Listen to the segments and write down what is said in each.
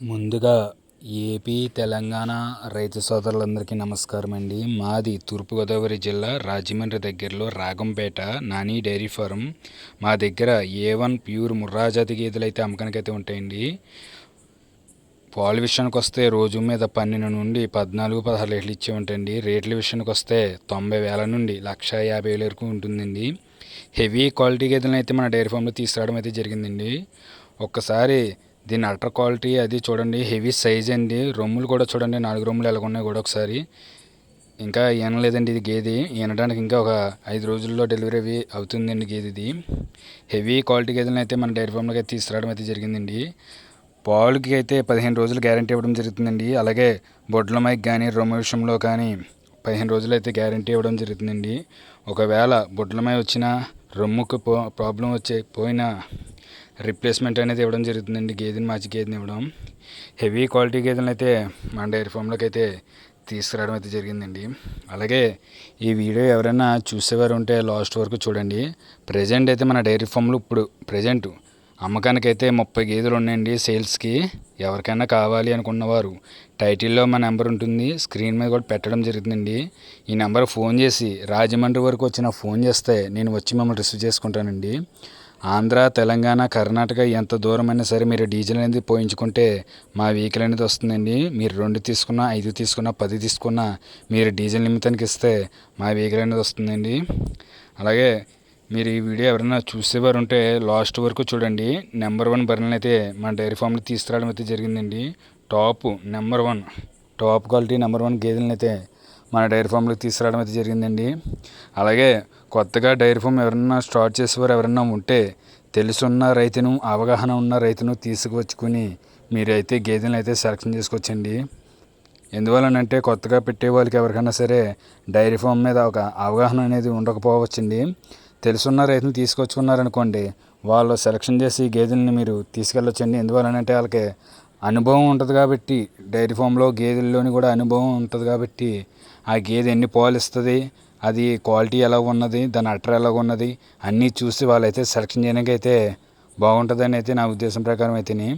ముందుగా ఏపీ తెలంగాణ రైతు సోదరులందరికీ నమస్కారం అండి. మాది తూర్పుగోదావరి జిల్లా రాజమండ్రి దగ్గరలో రాగంపేట నాని డైరీ ఫారం. మా దగ్గర ఏ వన్ ప్యూర్ ముర్రాజాతి గేదెలు అయితే అమ్మకానికి అయితే ఉంటాయండి. పాలు విషయానికి వస్తే రోజు మీద పన్నెండు నుండి పద్నాలుగు పదహారు లీటర్లు ఇచ్చే ఉంటాయండి. రేట్ల విషయానికి వస్తే తొంభై వేల నుండి లక్ష యాభై వేల వరకు ఉంటుందండి. హెవీ క్వాలిటీ గేదెలను అయితే మన డైరీ ఫామ్లో తీసుకురావడం అయితే జరిగిందండి. ఒక్కసారి దీని అల్ట్రా క్వాలిటీ అది చూడండి హెవీ సైజ్ అండి. రొమ్ములు కూడా చూడండి నాలుగు రొమ్ములు ఎలాగున్నాయి కూడా ఒకసారి. ఇంకా ఈనలేదండి ఇది గేది. ఈనడానికి ఇంకా ఒక ఐదు రోజుల్లో డెలివరీ అవి అవుతుందండి గేది ఇది హెవీ క్వాలిటీ గేదెలను అయితే మన డైరీ ఫామ్లోకి అయితే తీసుకురావడం అయితే జరిగిందండి. పాలుకి అయితే పదిహేను రోజులు గ్యారంటీ ఇవ్వడం జరుగుతుందండి. అలాగే బొడ్ల మైక్ కానీ రొమ్ము విషయంలో కానీ పదిహేను రోజులు అయితే గ్యారంటీ ఇవ్వడం జరుగుతుందండి. ఒకవేళ బొడ్లమై వచ్చిన రొమ్ముకు పో ప్రాబ్లం వచ్చే పోయినా రిప్లేస్మెంట్ అనేది ఇవ్వడం జరుగుతుందండి. గేదెని మంచి గేదెని ఇవ్వడం. హెవీ క్వాలిటీ గేదెలను అయితే మన డైరీ ఫామ్లోకి అయితే తీసుకురావడం అయితే జరిగిందండి. అలాగే ఈ వీడియో ఎవరైనా చూసేవారు ఉంటే లాస్ట్ వరకు చూడండి. ప్రజెంట్ అయితే మన డైరీ ఫామ్లో ఇప్పుడు ప్రజెంట్ అమ్మకానికి అయితే ముప్పై గేదెలు ఉన్నాయండి సేల్స్కి. ఎవరికైనా కావాలి అనుకున్నవారు టైటిల్లో మా నెంబర్ ఉంటుంది. స్క్రీన్ మీద కూడా పెట్టడం జరుగుతుందండి. ఈ నెంబర్ ఫోన్ చేసి రాజమండ్రి వరకు వచ్చిన ఫోన్ చేస్తే నేను వచ్చి మిమ్మల్ని రిసీవ్ చేసుకుంటానండి. ఆంధ్ర తెలంగాణ కర్ణాటక ఎంత దూరమైనా సరే మీరు డీజిల్ అనేది పోయించుకుంటే మా వెహికల్ అనేది వస్తుందండి. మీరు రెండు తీసుకున్నా ఐదు తీసుకున్నా పది తీసుకున్నా మీరు డీజిల్ నిమిత్తానికి ఇస్తే మా వెహికల్ అనేది వస్తుందండి. అలాగే మీరు ఈ వీడియో ఎవరైనా చూసేవారు ఉంటే లాస్ట్ వరకు చూడండి. నెంబర్ వన్ బర్రెలను అయితే మా డైరీ ఫామ్లో తీసుకురావడం అయితే జరిగిందండి. Top number one top quality number one గేదెలను అయితే మన డైరీ ఫామ్లోకి తీసుకురావడం అయితే జరిగిందండి. అలాగే కొత్తగా డైరీ ఫామ్ ఎవరన్నా స్టార్ట్ చేసేవారు ఎవరన్నా ఉంటే తెలుసున్న రైతును అవగాహన ఉన్న రైతును తీసుకువచ్చుకుని మీరైతే గేదెలను అయితే సెలక్షన్ చేసుకోవచ్చండి. ఎందువలనంటే కొత్తగా పెట్టే వాళ్ళకి ఎవరికైనా సరే డైరీ ఫామ్ మీద ఒక అవగాహన అనేది ఉండకపోవచ్చండి. తెలుసున్న రైతులు తీసుకొచ్చుకున్నారనుకోండి వాళ్ళు సెలక్షన్ చేసి గేదెలని మీరు తీసుకెళ్ళొచ్చండి. ఎందువలనంటే వాళ్ళకి అనుభవం ఉంటుంది కాబట్టి డైరీ ఫామ్లో గేదెల్లోని కూడా అనుభవం ఉంటుంది కాబట్టి ఆ గేదె ఎన్ని పాలు ఇస్తుంది అది క్వాలిటీ ఎలా ఉన్నది దాని అట్టర్ ఎలా ఉన్నది అన్నీ చూసి వాళ్ళైతే సెలక్షన్ చేయడానికి అయితే బాగుంటుందని అయితే నా ఉద్దేశం ప్రకారం అయితేని.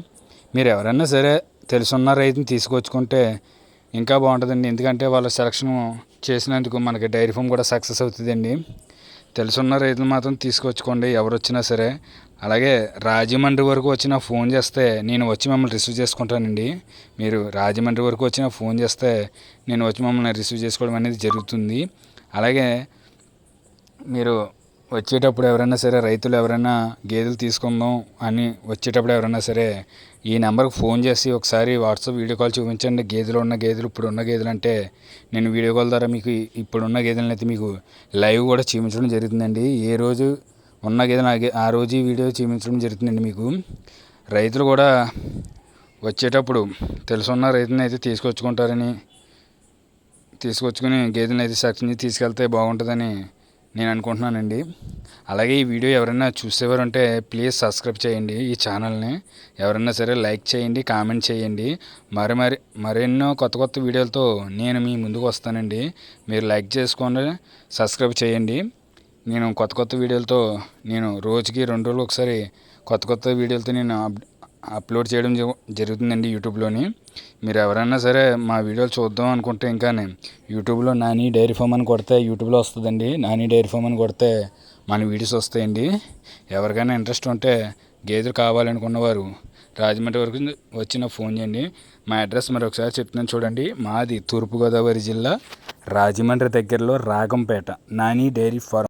మీరు ఎవరైనా సరే తెలుసున్న రైతుని తీసుకొచ్చుకుంటే ఇంకా బాగుంటుందండి. ఎందుకంటే వాళ్ళ సెలక్షన్ చేసినందుకు మనకి డైరీ ఫామ్ కూడా సక్సెస్ అవుతుందండి. తెలుసున్న రైతులు మాత్రం తీసుకొచ్చుకోండి. ఎవరు వచ్చినా సరే. అలాగే రాజమండ్రి వరకు వచ్చిన ఫోన్ చేస్తే నేను వచ్చి మమ్మల్ని రిసీవ్ చేసుకుంటానండి. మీరు రాజమండ్రి వరకు వచ్చిన ఫోన్ చేస్తే నేను వచ్చి మమ్మల్ని రిసీవ్ చేసుకోవడం అనేది జరుగుతుంది. అలాగే మీరు వచ్చేటప్పుడు ఎవరైనా సరే రైతులు ఎవరైనా గేదెలు తీసుకుందాం అని వచ్చేటప్పుడు ఎవరైనా సరే ఈ నెంబర్కి ఫోన్ చేసి ఒకసారి వాట్సాప్ వీడియో కాల్ చూపించండి. గేదెలు ఉన్న గేదెలు ఇప్పుడు ఉన్న గేదెలు అంటే నేను వీడియో కాల్ ద్వారా మీకు ఇప్పుడున్న గేదెలను అయితే మీకు లైవ్ కూడా చూపించడం జరుగుతుందండి. ఏ రోజు ఉన్న గేదెలు ఆ రోజు వీడియో చూపించడం జరుగుతుందండి మీకు. రైతులు కూడా వచ్చేటప్పుడు తెలుసున్న రైతుని అయితే తీసుకొచ్చుకుంటారని తీసుకొచ్చుకుని గేదెలను అయితే సెక్షన్ తీసుకెళ్తే బాగుంటుందని నేను అనుకుంటున్నానండి. అలాగే ఈ వీడియో ఎవరైనా చూసేవారు ఉంటే ప్లీజ్ సబ్స్క్రైబ్ చేయండి ఈ ఛానల్ని. ఎవరైనా సరే లైక్ చేయండి కామెంట్ చేయండి. మరి మరి మరెన్నో కొత్త కొత్త వీడియోలతో నేను మీ ముందుకు వస్తానండి. మీరు లైక్ చేసుకోండి సబ్స్క్రైబ్ చేయండి. నేను కొత్త కొత్త వీడియోలతో నేను రోజుకి రెండు రోజులు ఒకసారి కొత్త కొత్త వీడియోలతో నేను అప్లోడ్ చేయడం జరుగుతుందండి యూట్యూబ్లోని. మీరు ఎవరైనా సరే మా వీడియోలు చూద్దాం అనుకుంటే ఇంకా యూట్యూబ్లో నాని డైరీ ఫామ్ అని కొడితే యూట్యూబ్లో వస్తుందండి. నాని డైరీ ఫామ్ అని కొడితే మన వీడియోస్ వస్తాయండి. ఎవరికైనా ఇంట్రెస్ట్ ఉంటే గేదెలు కావాలనుకున్నవారు రాజమండ్రి వరకు వచ్చిన ఫోన్ చేయండి. మా అడ్రస్ మరి ఒకసారి చెప్తున్నాను చూడండి. మాది తూర్పుగోదావరి జిల్లా రాజమండ్రి దగ్గరలో రాగంపేట నాని డైరీ ఫార్మ్.